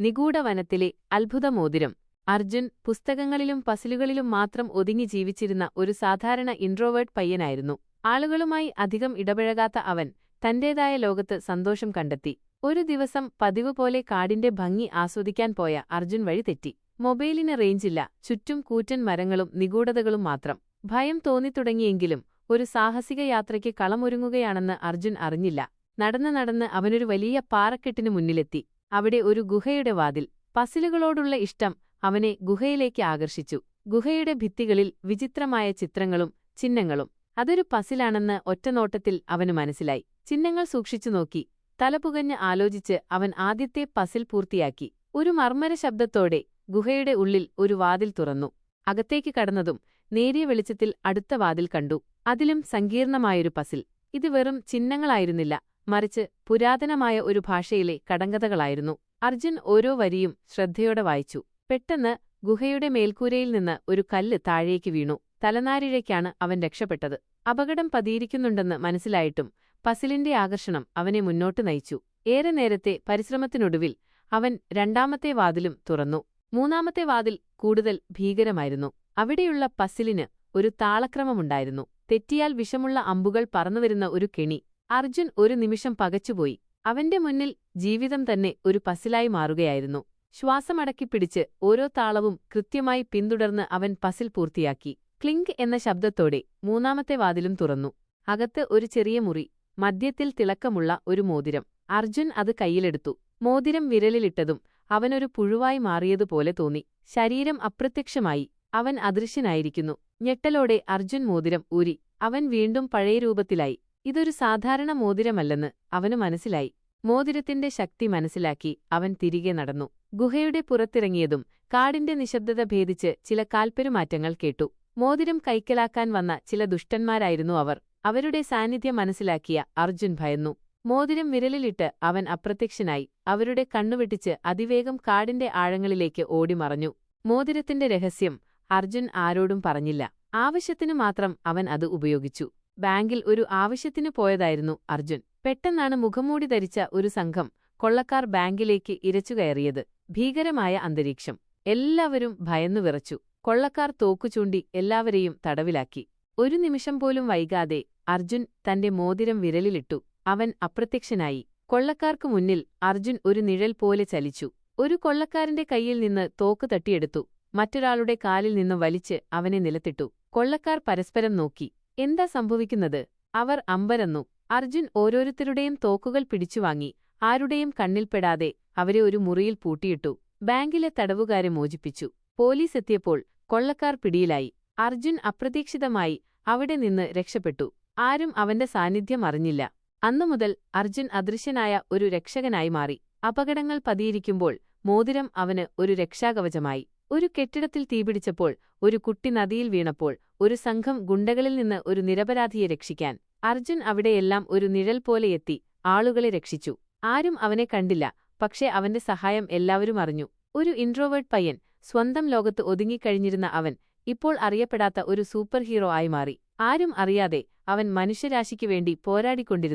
നിഗൂഢ വനത്തിലെ അത്ഭുതമോതിരം. അർജുൻ പുസ്തകങ്ങളിലും പസിലുകളിലും മാത്രം ഒതുങ്ങി ജീവിച്ചിരുന്ന ഒരു സാധാരണ ഇൻട്രോവേർട്ട് പയ്യനായിരുന്നു. ആളുകളുമായി അധികം ഇടപഴകാത്ത അവൻ തന്റേതായ ലോകത്ത് സന്തോഷം കണ്ടെത്തി. ഒരു ദിവസം പതിവ് പോലെ കാടിന്റെ ഭംഗി ആസ്വദിക്കാൻ പോയ അർജുൻ വഴി തെറ്റി. മൊബൈലിന് റേഞ്ചില്ല ചുറ്റും കൂറ്റൻ മരങ്ങളും നിഗൂഢതകളും മാത്രം. ഭയം തോന്നിത്തുടങ്ങിയെങ്കിലും ഒരു സാഹസിക യാത്രയ്ക്ക് കളമൊരുങ്ങുകയാണെന്ന് അർജുൻ അറിഞ്ഞില്ല. നടന്ന് നടന്ന് അവനൊരു വലിയ പാറക്കെട്ടിനു മുന്നിലെത്തി. അവിടെ ഒരു ഗുഹയുടെ വാതിൽ. പസിലുകളോടുള്ള ഇഷ്ടം അവനെ ഗുഹയിലേക്ക് ആകർഷിച്ചു. ഗുഹയുടെ ഭിത്തികളിൽ വിചിത്രമായ ചിത്രങ്ങളും ചിഹ്നങ്ങളും. അതൊരു പസിലാണെന്ന് ഒറ്റനോട്ടത്തിൽ അവന് മനസ്സിലായി. ചിഹ്നങ്ങൾ സൂക്ഷിച്ചു നോക്കി. തലപുകഞ്ഞ് ആലോചിച്ച് അവൻ ആദ്യത്തെ പസിൽ പൂർത്തിയാക്കി. ഒരു മർമ്മര ശബ്ദത്തോടെ ഗുഹയുടെ ഉള്ളിൽ ഒരു വാതിൽ തുറന്നു. അകത്തേക്ക് കടന്നതും നേരിയ വെളിച്ചത്തിൽ അടുത്ത വാതിൽ കണ്ടു. അതിലും സങ്കീർണമായൊരു പസിൽ. ഇത് വെറും ചിഹ്നങ്ങളായിരുന്നില്ല. മറിച്ച് പുരാതനമായ ഒരു ഭാഷയിലെ കടങ്കഥകളായിരുന്നു. അർജുൻ ഓരോ വരിയും ശ്രദ്ധയോടെ വായിച്ചു. പെട്ടെന്ന് ഗുഹയുടെ മേൽക്കൂരയിൽ നിന്ന് ഒരു കല്ല് താഴേക്ക് വീണു. തലനാരിഴയ്ക്കാണ് അവൻ രക്ഷപ്പെട്ടത്. അപകടം പതിയിരിക്കുന്നുണ്ടെന്ന് മനസ്സിലായിട്ടും പസിലിന്റെ ആകർഷണം അവനെ മുന്നോട്ട് നയിച്ചു. ഏറെ നേരത്തെ പരിശ്രമത്തിനൊടുവിൽ അവൻ രണ്ടാമത്തെ വാതിലും തുറന്നു. മൂന്നാമത്തെ വാതിൽ കൂടുതൽ ഭീകരമായിരുന്നു. അവിടെയുള്ള പസിലിന് ഒരു താളക്രമമുണ്ടായിരുന്നു. തെറ്റിയാൽ വിഷമുള്ള അമ്പുകൾ പറന്നുവരുന്ന ഒരു കെണി അർജുൻ ഒരു നിമിഷം പകച്ചുപോയി. അവന്റെ മുന്നിൽ ജീവിതം തന്നെ ഒരു പസിലായി മാറുകയായിരുന്നു. ശ്വാസമടക്കിപ്പിടിച്ച് ഓരോ താളവും കൃത്യമായി പിന്തുടർന്ന് അവൻ പസിൽ പൂർത്തിയാക്കി. ക്ലിങ്ക് എന്ന ശബ്ദത്തോടെ മൂന്നാമത്തെ വാതിലും തുറന്നു. അകത്ത് ഒരു ചെറിയ മുറി മദ്യത്തിൽ തിളക്കമുള്ള ഒരു മോതിരം. അർജുൻ അത് കയ്യിലെടുത്തു. മോതിരം വിരലിലിട്ടതും അവനൊരു പുഴുവായി മാറിയതുപോലെ തോന്നി. ശരീരം അപ്രത്യക്ഷമായി. അവൻ അദൃശ്യനായിരിക്കുന്നു. ഞെട്ടലോടെ അർജുൻ മോതിരം ഊരി. അവൻ വീണ്ടും പഴയ രൂപത്തിലായി. ഇതൊരു സാധാരണ മോതിരമല്ലെന്ന് അവന് മനസ്സിലായി. മോതിരത്തിന്റെ ശക്തി മനസ്സിലാക്കി അവൻ തിരികെ നടന്നു. ഗുഹയുടെ പുറത്തിറങ്ങിയതും കാടിന്റെ നിശബ്ദത ഭേദിച്ച് ചില കാൽപ്പെരുമാറ്റങ്ങൾ കേട്ടു. മോതിരം കൈക്കലാക്കാൻ വന്ന ചില ദുഷ്ടന്മാരായിരുന്നു അവർ. അവരുടെ സാന്നിധ്യം മനസ്സിലാക്കിയ അർജുൻ ഭയന്നു. മോതിരം വിരലിലിട്ട് അവൻ അപ്രത്യക്ഷനായി. അവരുടെ കണ്ണുവെട്ടിച്ച് അതിവേഗം കാടിന്റെ ആഴങ്ങളിലേക്ക് ഓടിമറഞ്ഞു. മോതിരത്തിന്റെ രഹസ്യം അർജുൻ ആരോടും പറഞ്ഞില്ല. ആവശ്യത്തിനു മാത്രം അവൻ അത് ഉപയോഗിച്ചു. ബാങ്കിൽ ഒരു ആവശ്യത്തിന് പോയതായിരുന്നു അർജുൻ. പെട്ടെന്നാണ് മുഖംമൂടി ധരിച്ച ഒരു സംഘം കൊള്ളക്കാർ ബാങ്കിലേക്ക് ഇരച്ചുകയറിയത് ഭീകരമായ അന്തരീക്ഷം. എല്ലാവരും ഭയന്നു വിറച്ചു. കൊള്ളക്കാർ തോക്കുചൂണ്ടി എല്ലാവരെയും തടവിലാക്കി. ഒരു നിമിഷം പോലും വൈകാതെ അർജുൻ തന്റെ മോതിരം വിരലിലിട്ടു. അവൻ അപ്രത്യക്ഷനായി. കൊള്ളക്കാർക്കു മുന്നിൽ അർജുൻ ഒരു നിഴൽ പോലെ ചലിച്ചു. ഒരു കൊള്ളക്കാരന്റെ കയ്യിൽ നിന്ന് തോക്ക് തട്ടിയെടുത്തു. മറ്റൊരാളുടെ കാലിൽ നിന്ന് വലിച്ച് അവനെ നിലത്തിട്ടു. കൊള്ളക്കാർ പരസ്പരം നോക്കി. എന്താ സംഭവിക്കുന്നത്? അവർ അമ്പരന്നു. അർജുൻ ഓരോരുത്തരുടെയും തോക്കുകൾ പിടിച്ചുവാങ്ങി ആരുടെയും കണ്ണിൽപ്പെടാതെ അവരെ ഒരു മുറിയിൽ പൂട്ടിയിട്ടു. ബാങ്കിലെ തടവുകാരെ മോചിപ്പിച്ചു. പോലീസ് എത്തിയപ്പോൾ കൊള്ളക്കാർ പിടിയിലായി. അർജുൻ അപ്രതീക്ഷിതമായി അവിടെ നിന്ന് രക്ഷപ്പെട്ടു. ആരും അവന്റെ സാന്നിധ്യം അറിഞ്ഞില്ല. അന്നുമുതൽ അർജുൻ അദൃശ്യനായ ഒരു രക്ഷകനായി മാറി. അപകടങ്ങൾ പതിയിരിക്കുമ്പോൾ മോതിരം അവന് ഒരു രക്ഷാകവചമായി. ഒരു കെട്ടിടത്തിൽ തീപിടിച്ചപ്പോൾ ഒരു കുട്ടി നദിയിൽ വീണപ്പോൾ ഒരു സംഘം ഗുണ്ടകളിൽ നിന്ന് ഒരു നിരപരാധിയെ രക്ഷിക്കാൻ. അർജുൻ അവിടെയെല്ലാം ഒരു നിഴൽ പോലെ എത്തി ആളുകളെ രക്ഷിച്ചു. ആരും അവനെ കണ്ടില്ല പക്ഷേ അവന്റെ സഹായം എല്ലാവരും അറിഞ്ഞു. ഒരു ഇൻട്രോവേർട്ട് പയ്യൻ സ്വന്തം ലോകത്ത് ഒതുങ്ങിക്കഴിഞ്ഞിരുന്ന അവൻ ഇപ്പോൾ അറിയപ്പെടാത്ത ഒരു സൂപ്പർ ഹീറോ ആയി മാറി. ആരും അറിയാതെ അവൻ മനുഷ്യരാശിക്കു വേണ്ടി പോരാടിക്കൊണ്ടിരുന്നു